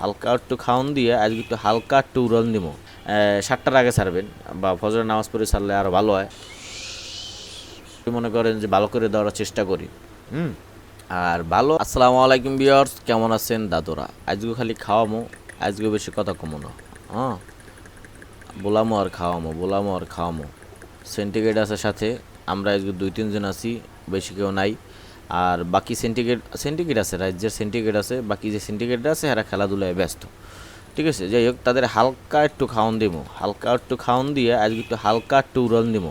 হালকা একটু খাওন দিয়ে আজকে একটু হালকা একটু উড়ন দিব সাতটার আগে ছাড়বেন বা ফজরের নামাজ পড়ে ছাড়লে আরও ভালো হয়। মনে করেন যে ভালো করে দেওয়ার চেষ্টা করি। হুম? আর ভালো। আসসালামু আলাইকুম বিয়ার্স কেমন আছেন দাদুরা? আজকে খালি খাওয়ামো, আজকে বেশি কথা কমো না। হ্যাঁ? বলামো আর খাওয়ামো, বলামো আর খাওয়ামো। সেন্টিগ্রেড আছে সাথে, আমরা আজকে দুই তিনজন আছি, বেশি কেউ নাই। আর বাকি সেন্টিগ্রেড সেন্টিগ্রেড আছে, রাজ্যের সেন্টিগ্রেড আছে, বাকি যে সেন্টিগ্রেড আছে, এরা খেলাধুলায় ব্যস্ত। ঠিক আছে? যাই হোক, তাদের হালকা একটু খাওয়ান দিব হালকা একটু খাওয়ান দিয়ে আজকে একটু হালকা একটু উড়ন দিব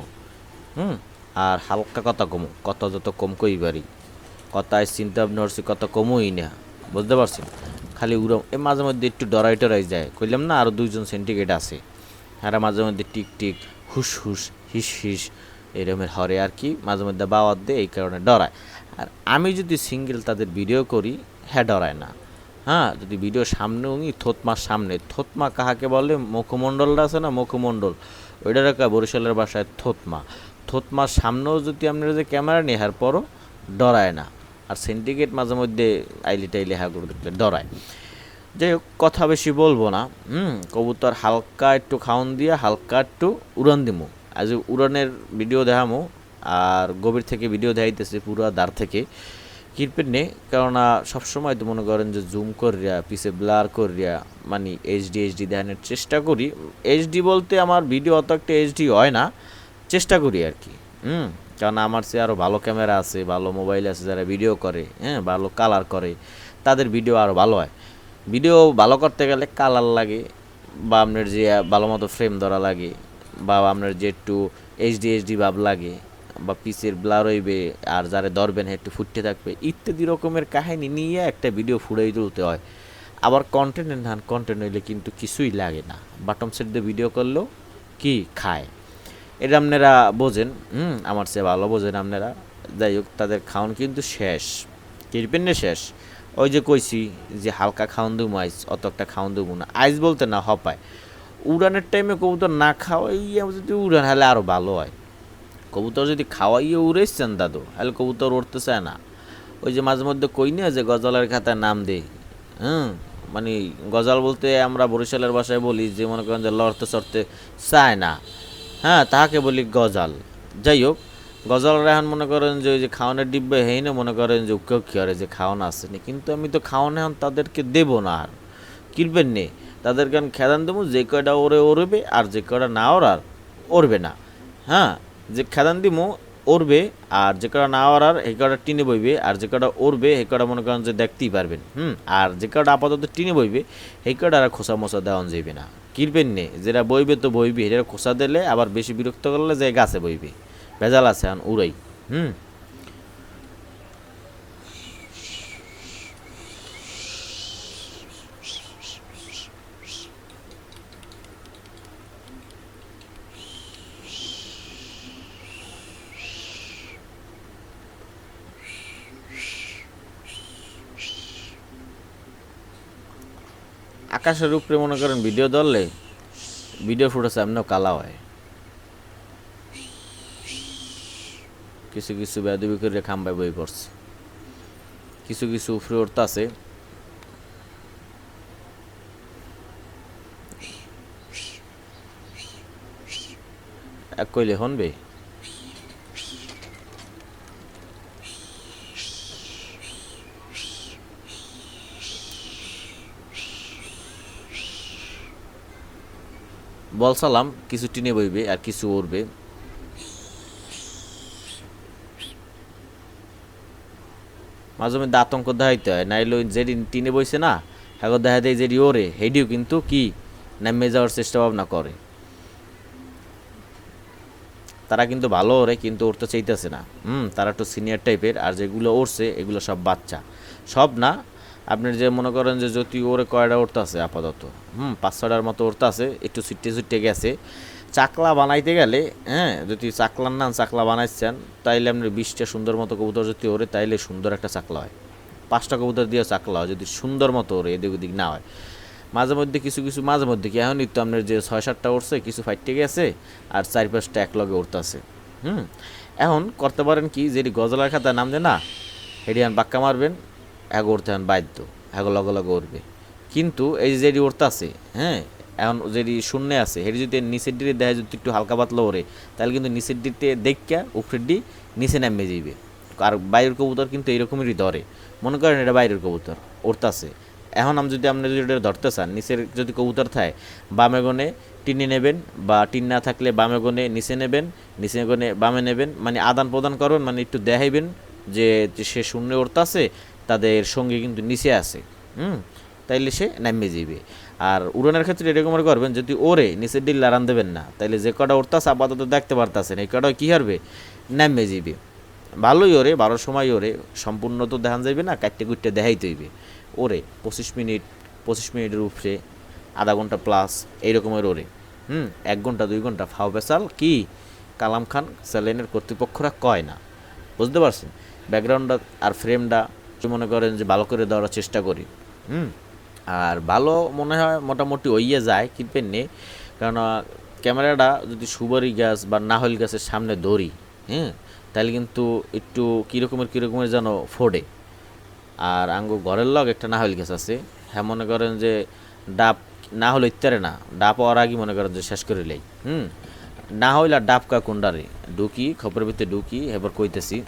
হুম? আর হালকা কথা কমো। কথা যত কম কই পারি। কথায় চিন্তা ভাবনা কত কমই না। বুঝতে পারছেন? খালি উড়ম এ মাঝে মধ্যে একটু ডরাই টরাই যায়। কইলাম না আরও দুইজন সেন্টিগ্রেড আছে। হ্যাঁ মাঝে মধ্যে টিক টিক, হুস হুস, হিস হিস এরমের হরে আর কি। মাঝে মধ্যে বাওয়াত দেয়, এই কারণে ডরায়। আর আমি যদি সিঙ্গেল তাদের ভিডিও করি হ্যাঁ ডরায় না। হ্যাঁ যদি ভিডিও সামনে উনি থোতমার সামনে। থতমা কাহাকে বলে? মুখমণ্ডলটা আছে না? মুখমণ্ডল। ওইটা রাখা বরিশালের বাসায় থোতমা। থোতমার সামনেও যদি আপনারা যে ক্যামেরা নিয়ে হার পরও ডরায় না। আর সিন্ডিকেট মাঝে মধ্যে আইলি টাইলি হা করে দেখলে ডরায়। যাই হোক, কথা বেশি বলব না। হুম, কবুতর হালকা একটু খাওন দিয়ে, হালকা একটু উড়ান দিমু। আজ উড়ানের ভিডিও দেখামো। আর গভীর থেকে ভিডিও দেখাইতেছে পুরো দাঁড় থেকে। কিরপেট নেই কেননা সবসময় তো মনে করেন যে জুম করিয়া, পিছে ব্লার করিয়া মানে এইচডি এইচডি দেখানোর চেষ্টা করি। এইচডি বলতে আমার ভিডিও অত একটা এইচডি হয় না, চেষ্টা করি আর কি। হুম? কারণ আমার সে আরও ভালো ক্যামেরা আছে, ভালো মোবাইল আছে যারা ভিডিও করে হ্যাঁ ভালো কালার করে, তাদের ভিডিও আরও ভালো হয়। ভিডিও ভালো করতে গেলে কালার লাগে, বা আপনার যে ভালো মতো ফ্রেম ধরা লাগে, বা আপনার যে একটু এইচডি এইচডি ভাব লাগে বা পিসের ব্লার হইবে, আর যারা ধরবেন একটু ফুটতে থাকবে, ইত্যাদি রকমের কাহিনী নিয়ে একটা ভিডিও ফুটাই তুলতে হয়। আবার কন্টেন্ট ধান কন্টেন্ট হইলে কিন্তু কিছুই লাগে না। বাটম সেট দিয়ে ভিডিও করলেও কি খায়? এটা আপনারা বোঝেন, হুম, আমার চেয়ে ভালো বোঝেন আপনারা। যাই হোক, তাদের খাওয়ান কিন্তু শেষ। কিরপেন না শেষ? ওই যে কইছি যে হালকা খাওয়ান দেবো আইস অত একটা খাওয়ান দেবো না। আইস বলতে না, হপায়। উড়ানের টাইমে কবুতর না খাওয়াই যদি উড়ান হলে আরও ভালো হয়। কবুতর যদি খাওয়াইয়ে উড়েছেন দাদু, তাহলে কবুতর উঠতে চায় না। ওই যে মাঝে মধ্যে কই না যে গজালের খাতায় নাম দে হুম? মানে গজাল বলতে আমরা বরিশালের ভাষায় বলি যে মনে করেন যে লড়তে চড়তে চায় না। হ্যাঁ তাহাকে বলি গজাল। যাই হোক, গজালরা এখন মনে করেন যে ওই যে খাওয়ানোর ডিব্বে হেই না মনে করেন যে উকে করে যে খাওয়ানো আসেনি। কিন্তু আমি তো খাওয়ানো এখন তাদেরকে দেবো না আর। কিনবেন নে, তাদেরকে আমি খেদান দেবো, যে কয়টা ওরে ওরবে আর যে কয়টা না ওরার ওরবে না। হ্যাঁ যে খেদান দিমু, ওরবে, আর যে কটা না ওরার, এই কটা টিনে বইবে, আর যে কটা ওরবে, এই কটা মনে করেন যে দেখতেই পারবেন, হুম? আর যে কটা আপাতত টিনে বইবে, এই কটা আর খোসা মোসা দেওয়া যাইবে না। কিনবেন নে, যেটা বইবে তো বইবে এটা খোসা দিলে আবার বেশি বিরক্ত করলে যে গাছে বইবে। ভেজাল আছে উড়াই, হুম? আকাশের উপরে মনে করেন ভিডিও ধরলে ভিডিও ফুটেছে এমনিও কালা হয়। কিছু কিছু বেদবি করে খাম্বায় বই পড়ছে। কিছু কিছু উপরে উঠতে আছে এক কইলে হনবে? বলসালাম কিছু টিনে বইবে আর কিছু উড়বে। মাঝে মধ্যে আতঙ্ক দেখাইতে হয়। নাইলে যেটি টিনে বইছে না এখন দেখা দেয় যেটি ওরে হেডিও কিন্তু কি নামে যাওয়ার চেষ্টা ভাবনা করে। তারা কিন্তু ভালো ওরে কিন্তু ওর তো চাইতেছে না। হুম, তারা একটু সিনিয়র টাইপের আর যেগুলো উঠছে এগুলো সব বাচ্চা। সব না আপনার যে মনে করেন যে যদি ওরে কয়টা উঠতে আছে আপাতত, হুম, পাঁচ ছটার মতো উঠতে আছে একটু ছুটে ছুটে গেছে। চাকলা বানাইতে গেলে হ্যাঁ যদি চাকলার নাম চাকলা বানাইছেন, তাইলে আপনার বিশটা সুন্দর মতো কবুতর যদি ওরে তাইলে সুন্দর একটা চাকলা হয়। পাঁচটা কবুতর দিয়ে চাকলা হয়, যদি সুন্দর মতো ওরে এদিক ওদিক না হয়। মাঝে মধ্যে কিছু কিছু, মাঝে মধ্যে কি, এখনই তো আপনার যে ছয় সাতটা উঠছে কিছু ফাইটে গেছে, আর চার পাঁচটা এক লগে উঠতেছে হুম। এখন করতে পারেন কি যেটি গজলার খাতা নাম দে না, হেডিয়ান বাক্কা মারবেন উঠতে হন বাধ্য এক লগে লগে উঠবে কিন্তু এই যেটি আছে হ্যাঁ এখন যেটি শূন্য আছে সেটি যদি নিচের দিকে দেখা যদি একটু হালকা পাতলা ওরে, তাহলে কিন্তু নিচের দিকে দেখা উপরের ডি নিচে নামে যাইবে। আর বাইরের কবুতর কিন্তু এইরকমেরই ধরে। মনে করেন এটা বাইরের কবুতর, ওরতাছে। এখন আমি যদি আপনি যদি এটা ধরতে চান, নিচের যদি কবুতর থাকে, বামে গনে টিনে নেবেন বা টিন না থাকলে বামে গনে নিচে নেবেন, নিচে গনে বামে নেবেন মানে আদান প্রদান করবেন মানে একটু দেখাইবেন যে যে সে শূন্য উঠতাছে তাদের সঙ্গে কিন্তু নিচে আছে, হুম? তাইলে সে নামে যাইবে। আর উড়ানের ক্ষেত্রে এরকম করে করবেন, যদি ওরে নিচের ডিল লারান দেবেন না, তাইলে যে কটা উঠতাছে আপাতত দেখতে পারতাছেন, এই কটা কী হারবে? নামে যাইবে। ভালোই ওরে বারোর সময় ওরে, সম্পূর্ণ তো দেখান যাইবে না, কাটতে কুটতে দেখাইতে হইবে। ওরে, পঁচিশ মিনিট, পঁচিশ মিনিটের উপরে আধা ঘণ্টা প্লাস এইরকমের ওরে, হুম? এক ঘণ্টা, দুই ঘণ্টা, ফাও পেশাল কি কালাম খান, স্যালেনের কর্তৃপক্ষরা কয় না? বুঝতে পারছেন? ব্যাকগ্রাউন্ডটা আর ফ্রেমটা মনে করেন যে ভালো করে দেওয়ার চেষ্টা করি। হুম? আর ভালো মনে হয় মোটামুটি ওইয়ে যায় কিনবেন নে কারণ ক্যামেরাটা যদি সুবারি গাছ বা নাহল গাছের সামনে ধরি হ্যাঁ তাহলে কিন্তু একটু কীরকমের কীরকমের যেন ফোড়ে আর আঙ্গু ঘরের লগ একটা নাহল গাছ আছে হ্যাঁ মনে করেন যে ডাব না হলে ইত্যারে না, ডাব হওয়ার আগে মনে করেন যে শেষ করে লাই, হুম? না হইলে আর ডাব কা কোনডারে ঢুকি খবরের ভিতরে ঢুকি, এবার কইতেছি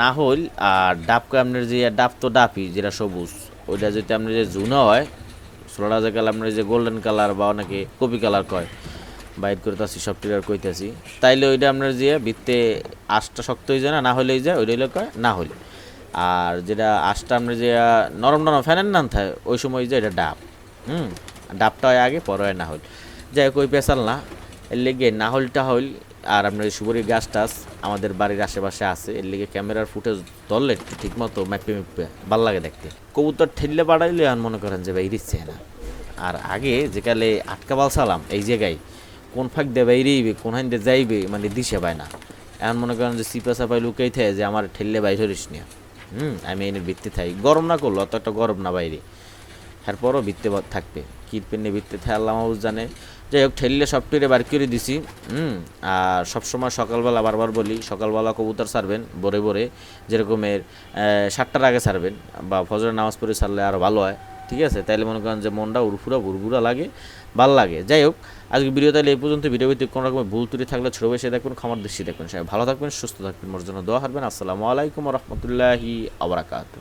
না হইল, আর ডাবকে আপনার যে ডাব তো ডাবই, যেটা সবুজ। ওইটা যদি আপনার যে জুনা হয় ছোলা যে কালার, আপনার যে গোল্ডেন কালার বা অনেকে কপি কালার কয়, বাইর করে তাছি, সব টিলার কইতেছি। তাইলে ওইটা আপনার যে, ভিত্তে আঁশটা শক্ত হয়ে যায় না না হলেই যায়, ওইটা হইলে কয়, না হইলে। আর যেটা আঁশটা আপনার যে, নরম নরম ফ্যানের নাম থাকে, ওই সময় যে এটা ডাব। হুম, ডাবটা হয় আগে, পরে না হইল। যাই হোক, ওই পেশাল না। এর লেগে না হইলটা হইল আর আপনার সুবরি গাছ টাছ আমাদের বাড়ির আশেপাশে আছে। এর লিগে ক্যামেরার ফুটেজ ধরলে ঠিক মতো ম্যাপে ম্যাপে ভালো লাগে দেখতে। কবুতর ঠেললে বাড়াইলে আর মনে করেন যে ভাই দিচ্ছে না। আর আগে যেকালে আটকা বাল সালাম, এই জায়গায় কোন ফাঁক দিয়ে বাইরেইবে, কোন হাইন দিয়ে যাইবে মানে দিশে পায় না। এখন মনে করেন যে সিপা সাপাই লুকাই থাকে যে আমার ঠেললে বাইর হরিস নিয়া হুম, আমি এনে ভিত্তি থাই। গরম না করল অত একটা গরম না বাইরে। এরপরও ভিত্তে থাকবে। কিরপেন ভিত্তে মাহবুজ জানে। যাই হোক ঠেললে সবটিরে বার করে দিছি, হুম? আর সবসময় সকালবেলা বারবার বলি, সকালবেলা কবুতর ছাড়বেন, ভোরে ভোরে যেরকমের সাতটার আগে ছাড়বেন বা ফজরের নামাজ পড়ে ছাড়লে আরও ভালো হয়, ঠিক আছে? তাইলে মনে করেন যে মনটা উড়ফুরা বুড়বুড়া লাগে, ভালো লাগে। যাই হোক আজকে ভিডিও তাহলে এই পর্যন্ত ভিডিও ভিত্তিক কোনো রকমের ভুল ত্রুটি থাকলে ছোটো বেশি দেখবেন খামার দৃষ্টি দেখবেন সবাই ভালো থাকবেন, সুস্থ থাকবেন মোর জন্য দোয়া হারবেন। আসসালামু আলাইকুম রহমতুল্লাহি আবরাকাত